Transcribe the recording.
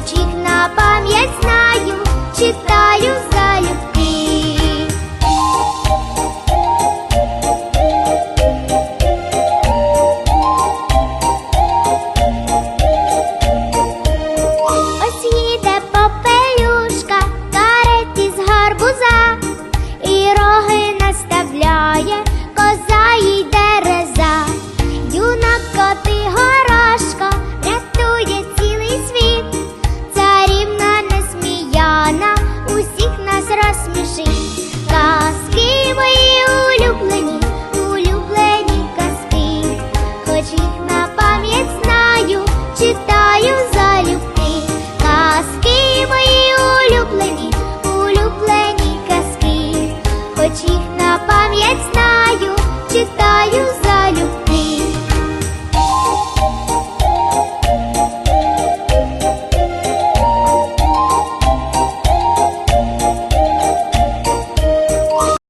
віршочок на пам'ять знаю, читаю залюбки. Ось їде поспішить, казки мої улюблені, улюблені казки, хоч їх на пам'ять знаю, читаю залюбки, казки мої улюблені, улюблені казки, хоч їх на пам'ять знаю, читаю.